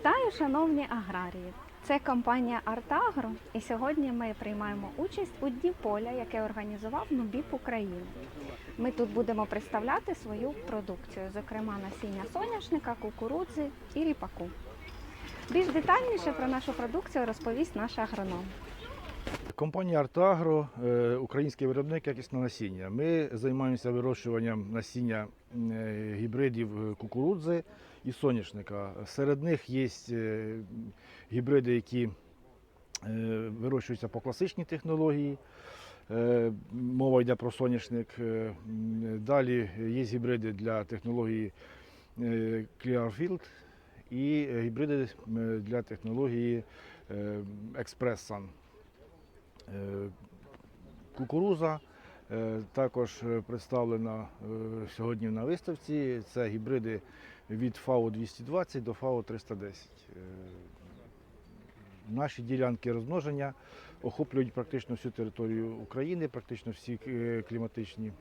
Вітаю, шановні аграрії! Це компанія Артагро, і сьогодні ми приймаємо участь у Дні поля, яке організував Нубіп України. Ми тут будемо представляти свою продукцію, зокрема насіння соняшника, кукурудзи і ріпаку. Більш детальніше про нашу продукцію розповість наш агроном. Компанія Артагро, е, український виробник якісного насіння. Ми займаємося вирощуванням насіння е, гібридів кукурудзи і соняшника. Серед них є е, гібриди, які е, вирощуються по класичній технології. Е, Мова йде про соняшник. Е, Далі є гібриди для технології е, Clearfield і гібриди е, для технології е, Express-Sun. Е, Кукуруза е, також е, представлена сьогодні на виставці. Це гібриди від ФАО 220 до ФАО 310. Е, Наші ділянки розмноження охоплюють практично всю територію України, практично всі кліматичні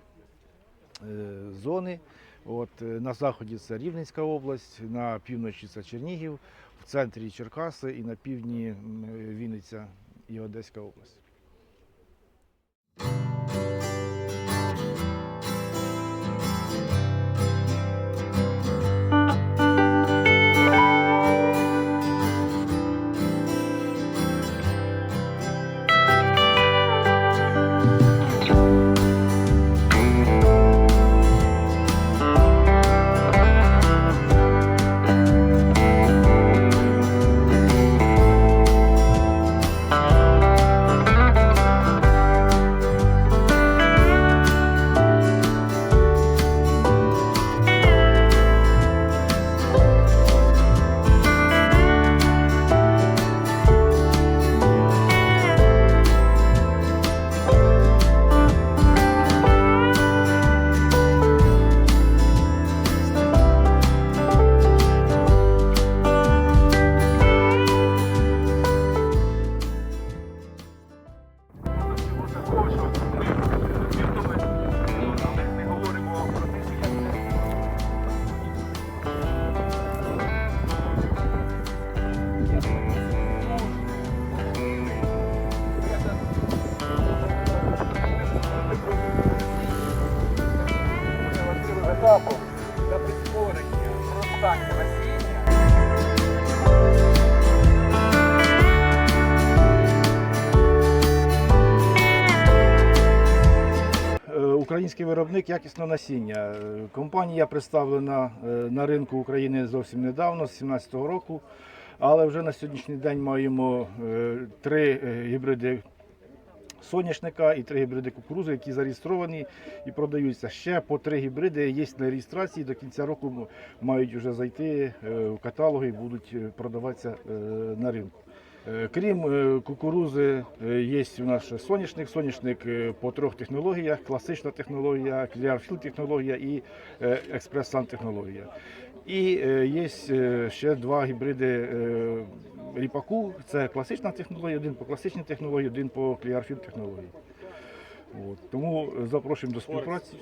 зони. От, на заході це Рівненська область, на півночі це Чернігів, в центрі Черкаси і на півдні Вінниця і Одеська область. you Український виробник якісного насіння. Е, Компанія представлена е, на ринку України зовсім недавно, з 2017 року. Але вже на сьогоднішній день маємо е, три е, гібриди соняшника і три гібриди кукурузи, які зареєстровані і продаються. Ще по три гібриди є на реєстрації. До кінця року мають вже зайти е, в каталоги і будуть е, продаватися е, на ринку. Крім кукурузи, є у нас соняшник. Соняшник по трьох технологіях: класична технологія, Clearfield технологія і е, Express-Sun технологія. І є ще два гібриди ріпаку. Це класична технологія, один по класичній технології, один по кліарфіл-технології. От. Тому запрошуємо до співпраці.